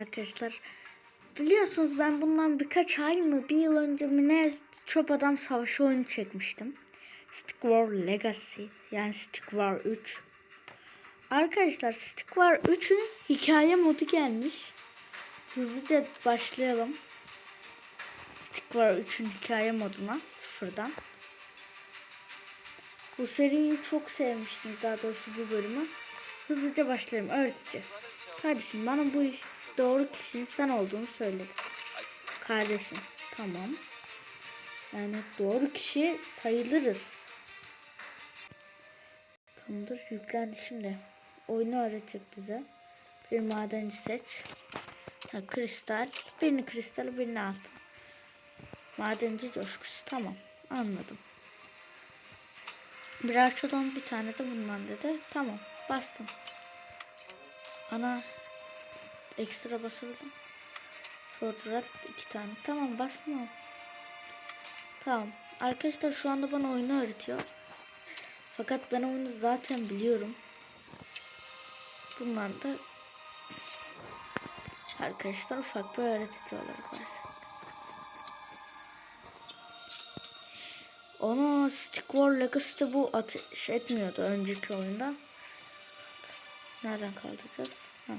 Arkadaşlar biliyorsunuz ben bundan birkaç ay mı bir yıl önce mi ne Çöp Adam Savaşı oyunu çekmiştim. Stick War Legacy yani Stick War 3. Arkadaşlar Stick War 3'ün hikaye modu gelmiş. Hızlıca başlayalım. Stick War 3'ün hikaye moduna sıfırdan. Bu seriyi çok sevmiştiniz daha doğrusu bu bölümü. Hızlıca başlayalım öğretici. Kardeşim bana bu iş doğru kişinin sen olduğunu söyledi. Kardeşim tamam. Yani doğru kişi sayılırız. Tamamdır yüklendi şimdi. Oyunu öğretecek bize. Bir madenci seç. Ha, kristal. Birini kristal birini altın. Madenci coşkusu tamam anladım. Bir arçodan bir tane de bundan dedi. Tamam bastım. Ana ekstra basabildim. Fortrat iki tane. Tamam bastım abi. Tamam. Arkadaşlar şu anda bana oyunu öğretiyor. Fakat ben oyunu zaten biliyorum. Bundan da arkadaşlar ufak bir öğretici olarak var. Ona Stick War Legacy'de bu ateş etmiyordu önceki oyunda. Nereden kaldıracağız? Ha.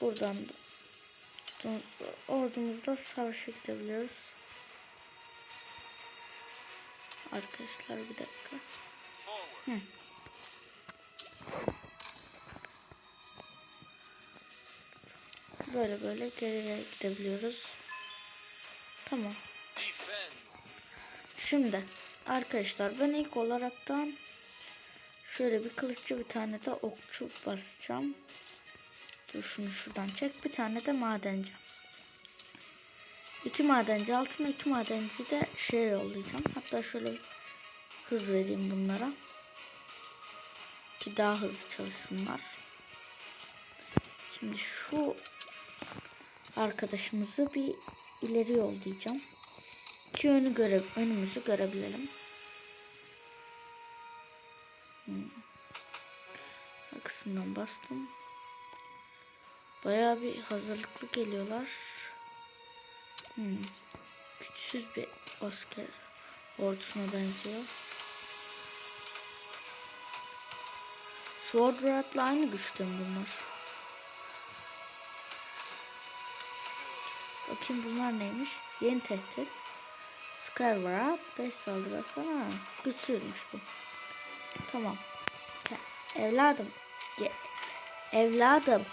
Buradan da ordumuzla savaşa gidebiliyoruz. Arkadaşlar bir dakika. Hı. Böyle böyle geriye gidebiliyoruz. Tamam. Şimdi arkadaşlar ben ilk olaraktan şöyle bir kılıççı bir tane de okçu basacağım. Dur şunu şuradan çek. Bir tane de madenci. İki madenci altına iki madenci de şey yollayacağım. Hatta şöyle hız vereyim bunlara. Ki daha hızlı çalışsınlar. Şimdi şu arkadaşımızı bir ileri yollayacağım. Ki önü göre, önümüzü görebilelim. Hmm. Arkasından bastım. Bayağı bir hazırlıklı geliyorlar. Hmm. Güçsüz bir asker ordusuna benziyor. Sword Rat'la aynı güçte bunlar? Bakayım bunlar neymiş? Yeni tehdit. Skyward 5 saldırı sana. Güçsüzmüş bu. Tamam. Evladım. Evladım.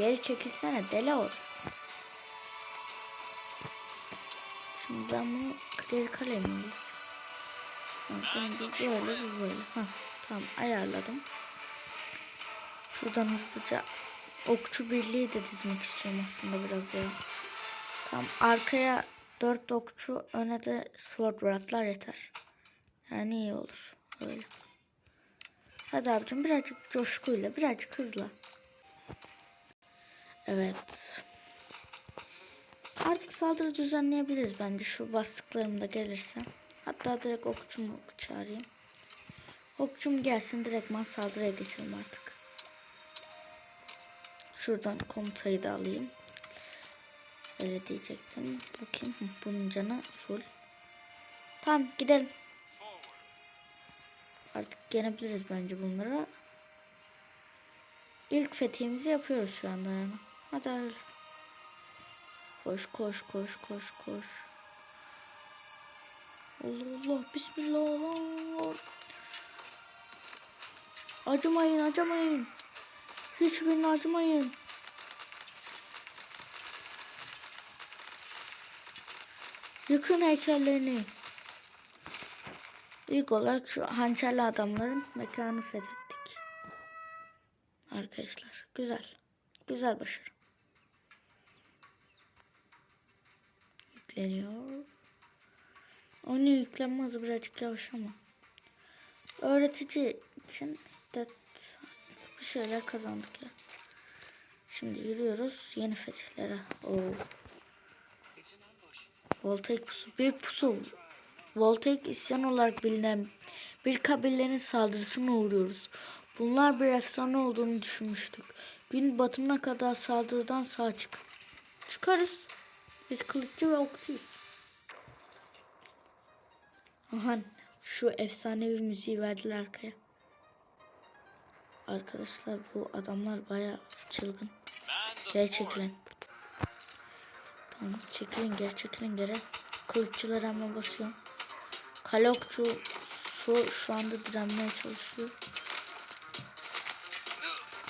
Geri çekilsene deli ol. Şimdi ben bunu geri kalemi alacağım. Bunu bir böyle bir böyle. Heh, tamam ayarladım. Şuradan hızlıca okçu birliği de dizmek istiyorum aslında biraz ya. Tamam arkaya dört okçu öne de sword ratlar yeter. Yani iyi olur. Öyle. Hadi abicim birazcık coşkuyla birazcık hızla. Evet. Artık saldırı düzenleyebiliriz bence şu bastıklarım da gelirse. Hatta direkt okçumu çağırayım. Okçum gelsin direktman saldırıya geçelim artık. Şuradan komutayı da alayım. Öyle diyecektim. Bakayım. Bunun canı full. Tamam gidelim. Artık yenebiliriz bence bunlara. İlk fethimizi yapıyoruz şu anda yani. Hadi hayırlısı. Koş koş koş koş koş. Allah Allah bismillah Allah. Acımayın acımayın. Hiçbirine acımayın. Yıkın heykellerini. İlk olarak şu hançerli adamların mekanı fethettik. Arkadaşlar güzel. Güzel başarı. Yükleniyor. Onu yüklenmez birazcık yavaş ama. Öğretici için de bir şeyler kazandık ya. Şimdi yürüyoruz yeni fetihlere. Oo. Voltaik pusu. Bir pusu. Voltaik isyan olarak bilinen bir kabilenin saldırısına uğruyoruz. Bunlar bir efsane olduğunu düşünmüştük. Gün batımına kadar saldırıdan sağ çık. Çıkarız. Biz kılıççı ve okçuyuz. Aha şu efsanevi müziği verdiler arkaya. Arkadaşlar bu adamlar baya çılgın. Geri çekilin. Tamam çekilin geri çekilin geri. Kılıççılar hemen basıyorum. Kale okçu su şu anda direnmeye çalışıyor.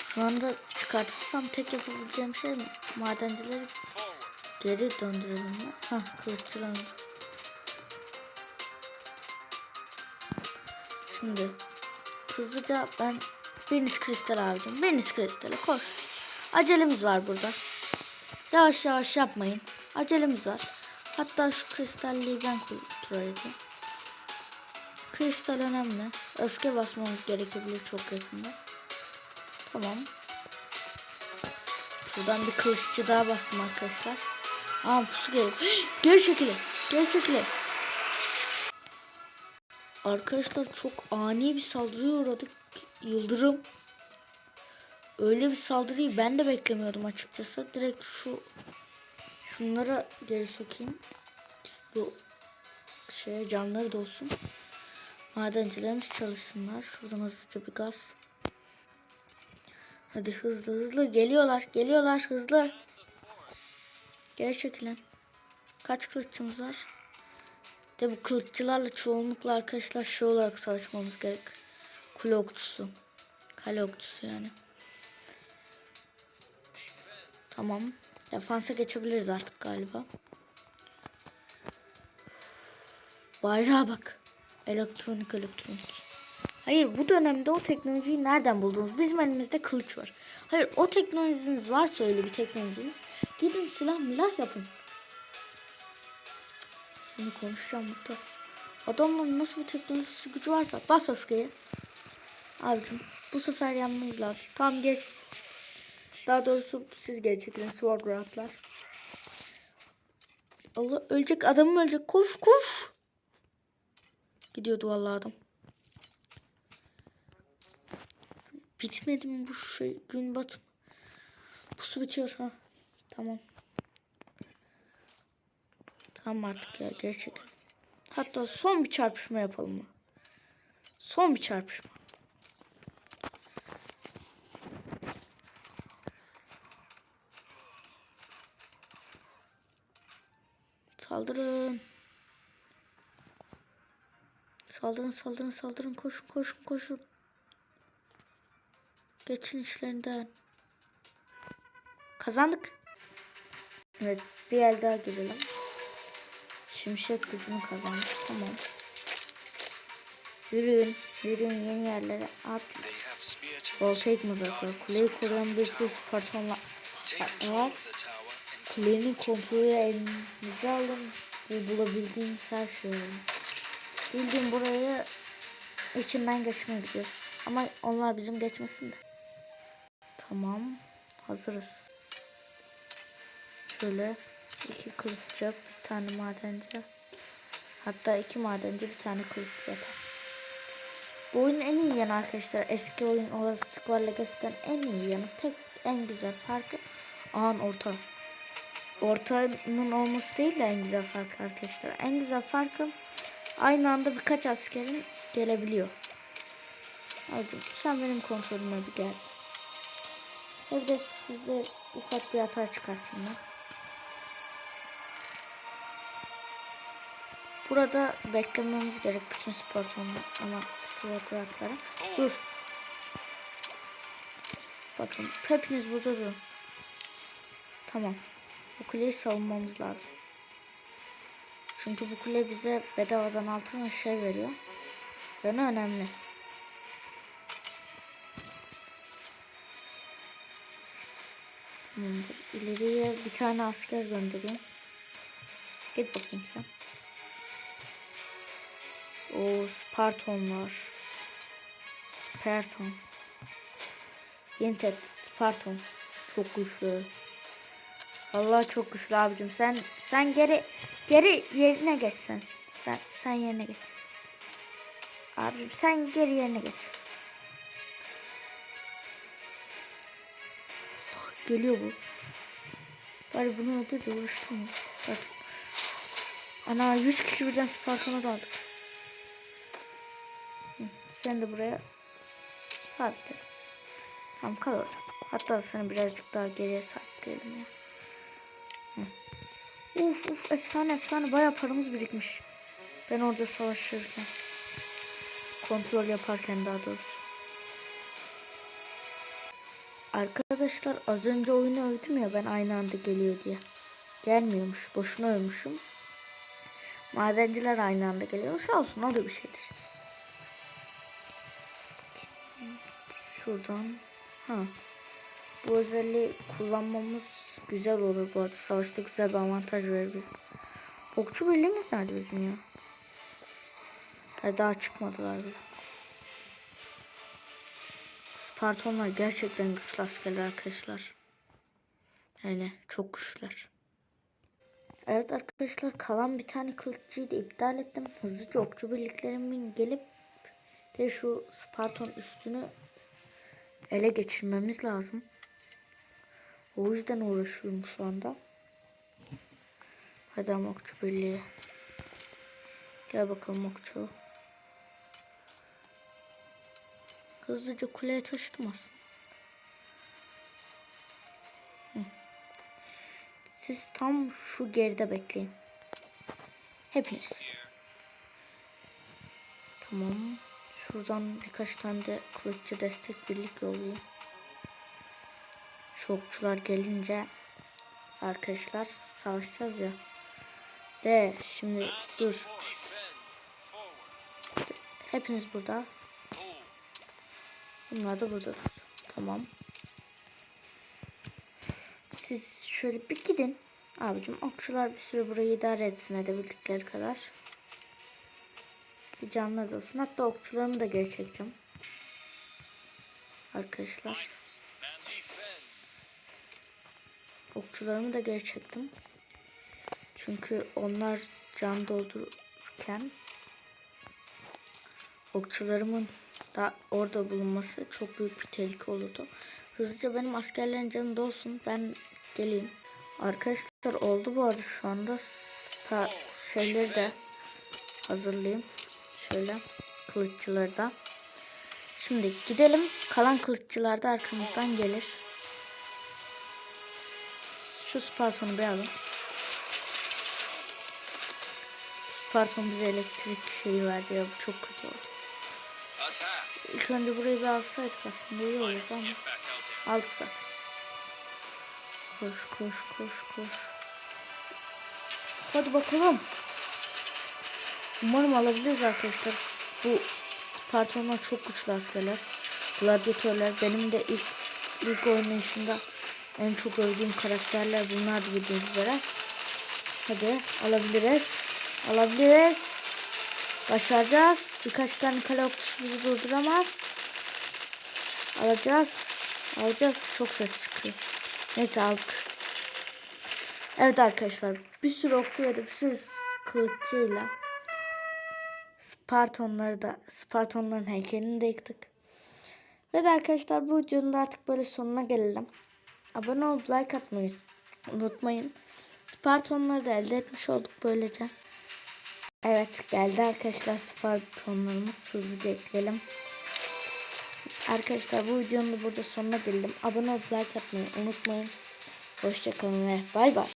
Şu anda çıkartırsam tek yapabileceğim şey? Madencileri geri döndürelim mi? Hah kılıççılarımız. Şimdi hızlıca ben biriniz kristal abicim. Biriniz kristale koş. Acelemiz var burada. Yavaş yavaş yapmayın. Acelemiz var. Hatta şu kristalliği ben kontrol. Kristal önemli. Öfke basmamız gerekebilir çok yakında. Tamam. Şuradan bir kılıççı daha bastım arkadaşlar. Aa pusu geliyor. Geri çekilin. Geri çekilin. Arkadaşlar çok ani bir saldırıya uğradık. Yıldırım. Öyle bir saldırıyı ben de beklemiyordum açıkçası. Direkt şu şunlara geri sokayım. Bu şeye canları da olsun. Madencilerimiz çalışsınlar. Şuradan hızlıca bir gaz. Hadi hızlı hızlı geliyorlar. Geliyorlar hızlı. Geri çekilin. Kaç kılıççımız var? De bu kılıççılarla çoğunlukla arkadaşlar şey olarak savaşmamız gerek. Kule okçusu. Kale okçusu yani. Tamam. Defansa geçebiliriz artık galiba. Bayrağa bak. Elektronik elektronik. Hayır bu dönemde o teknolojiyi nereden buldunuz? Bizim elimizde kılıç var. Hayır o teknolojiniz varsa öyle bir teknolojiniz. Gidin silah milah yapın. Şimdi konuşacağım burada. Adamların nasıl bir teknolojisi gücü varsa bas öfkeyi. Abicim bu sefer yanmamız lazım. Tamam geç. Daha doğrusu siz geri çekilin sword rahatlar. Allah ölecek adamım ölecek. Koş koş. Gidiyordu vallahi adam. Bitmedi mi bu şey gün batım? Pusu bitiyor ha. Tamam. Tamam artık ya gerçekten. Hatta son bir çarpışma yapalım mı? Son bir çarpışma. Saldırın. Saldırın saldırın saldırın koşun koşun koşun. Geçin işlerinden. Kazandık. Evet bir el daha girelim. Şimşek gücünü kazandık. Tamam. Yürüyün. Yürüyün yeni yerlere. Abi. Voltaik mızraklar. Kuleyi koruyan bir tür Spartanlar var. Kulenin kontrolü elinize alın. Ve bulabildiğiniz her şeyi alın. Bildiğim burayı içinden geçmeye gidiyoruz. Ama onlar bizim geçmesin de. Tamam. Hazırız. Şöyle iki kılıççı, bir tane madenci. Hatta iki madenci, bir tane kılıççı yapar. Bu oyunun en iyi yanı arkadaşlar. Eski oyun olasılık var Legacy'den en iyi yanı. Tek en güzel farkı an orta. Ortanın olması değil de en güzel farkı arkadaşlar. En güzel farkı aynı anda birkaç askerin gelebiliyor. Hadi sen benim kontrolüme bir gel. Bir de size ufak bir hata çıkartayım ben. Burada beklememiz gerek bütün spor ama spor kurakları. Dur. Bakın hepiniz burada durun. Tamam. Bu kuleyi savunmamız lazım. Çünkü bu kule bize bedavadan altın ve şey veriyor. Yani önemli. Tamamdır. İleriye bir tane asker göndereyim. Git bakayım sen. O Spartonlar. Sparton. Yentet Sparton. Çok güçlü. Vallahi çok güçlü abicim. Sen sen geri geri yerine geç sen. Sen sen yerine geç. Abicim sen geri yerine geç. Geliyor bu. Bari bunu öldür de uğraştırma. Spartan. Ana 100 kişi birden Spartan'a daldık. Sen de buraya sabitledim. Tamam kal orada. Hatta seni birazcık daha geriye sabitleyelim ya. Uf uf efsane efsane baya paramız birikmiş. Ben orada savaşırken. Kontrol yaparken daha doğrusu. Arkadaşlar az önce oyunu övdüm ya ben aynı anda geliyor diye. Gelmiyormuş. Boşuna övmüşüm. Madenciler aynı anda geliyormuş. Olsun o da bir şeydir. Şuradan. Ha. Bu özelliği kullanmamız güzel olur bu arada. Savaşta güzel bir avantaj verir bize. Okçu birliğimiz nerede bizim ya? Ha, daha çıkmadılar bile. Spartonlar gerçekten güçlü askerler arkadaşlar. Yani çok güçlüler. Evet arkadaşlar kalan bir tane kılıççıyı da iptal ettim. Hızlıca okçu birliklerimin gelip de şu Sparton üstünü ele geçirmemiz lazım. O yüzden uğraşıyorum şu anda. Hadi ama okçu birliği. Gel bakalım okçu. Hızlıca kuleye. Hı. Siz tam şu geride bekleyin. Hepiniz. Tamam. Şuradan birkaç tane de kılıççı destek birlik yollayayım. Şu okçular gelince arkadaşlar savaşacağız ya. De şimdi dur. Hepiniz burada. Bunlar da burada durdu. Tamam. Siz şöyle bir gidin. Abicim okçular bir süre burayı idare etsin edebildikleri kadar. Bir canlı olsun. Hatta okçularımı da geri çekeceğim. Arkadaşlar. Okçularımı da geri çektim. Çünkü onlar can doldururken okçularımın da orada bulunması çok büyük bir tehlike olurdu. Hızlıca benim askerlerin canı dolsun. Ben geleyim. Arkadaşlar oldu bu arada şu anda şeyleri de hazırlayayım. Şöyle kılıççıları da. Şimdi gidelim. Kalan kılıççılar da arkamızdan gelir. Şu Sparton'u bir alın. Sparton bize elektrik şeyi verdi ya bu çok kötü oldu. İlk önce burayı bir alsaydık aslında iyi olurdu ama aldık zaten. Koş koş koş koş. Hadi bakalım. Umarım alabiliriz arkadaşlar. Bu Spartanlar çok güçlü askerler. Gladyatörler benim de ilk ilk oynayışımda en çok övdüğüm karakterler bunlardı bildiğiniz üzere. Hadi alabiliriz. Alabiliriz. Başaracağız. Birkaç tane kale okçusu bizi durduramaz. Alacağız. Alacağız. Çok ses çıkıyor. Neyse aldık. Evet arkadaşlar. Bir sürü okçu ve de bir sürü kılıççıyla Spartonları da Spartonların heykelini de yıktık. Ve de arkadaşlar bu videonun da artık böyle sonuna gelelim. Abone olup like atmayı unutmayın. Spartonları da elde etmiş olduk böylece. Evet geldi arkadaşlar Spartonlarımız. Hızlıca ekleyelim. Arkadaşlar bu videonun da burada sonuna geldim. Abone olup like atmayı unutmayın. Hoşçakalın ve bay bay.